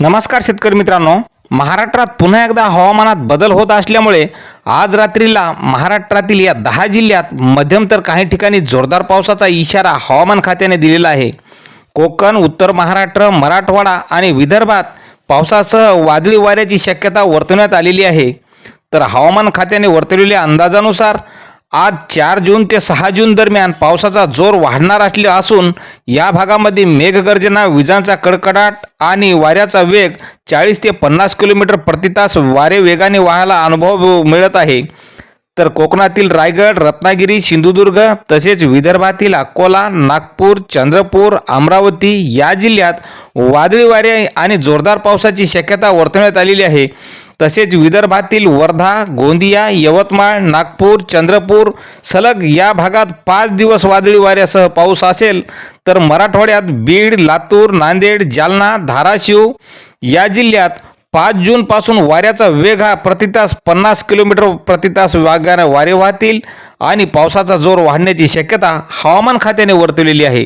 नमस्कार शेतकरी मित्रांनो. महाराष्ट्रात पुन्हा एकदा हवामानात बदल होत असल्यामुळे आज रात्रीला महाराष्ट्रातील या दहा जिल्ह्यात मध्यम तर काही ठिकाणी जोरदार पावसाचा इशारा हवामान खात्याने दिलेला आहे. कोकण उत्तर महाराष्ट्र मराठवाडा आणि विदर्भात पावसासह वादळी वाऱ्याची शक्यता वर्तवण्यात आलेली आहे. तर हवामान खात्याने वर्तवलेल्या अंदाजानुसार आज चार जून ते सहा जून दरम्यान पावसाचा जोर वाढणार असले असून या भागामध्ये मेघगर्जना विजांचा कडकडाट आणि वाऱ्याचा वेग चाळीस ते पन्नास किलोमीटर प्रति तास वारे वेगाने वाहायला अनुभव मिळत आहे. तर कोकणातील रायगड रत्नागिरी सिंधुदुर्ग तसेच विदर्भातील अकोला नागपूर चंद्रपूर अमरावती या जिल्ह्यात वादळी वारे आणि जोरदार पावसाची शक्यता वर्तवण्यात आलेली आहे. तसेच विदर्भातील वर्धा गोंदिया यवतमाळ नागपूर चंद्रपूर सलग या भागात पाच दिवस वादळी वाऱ्यासह पाऊस असेल तर मराठवाड्यात बीड लातूर नांदेड जालना धाराशिव या जिल्ह्यात पाच जूनपासून वाऱ्याचा वेग हा प्रतितास पन्नास किलोमीटर प्रतितास वागाने वारे वाहतील आणि पावसाचा जोर वाढण्याची शक्यता हवामान खात्याने वर्तवलेली आहे.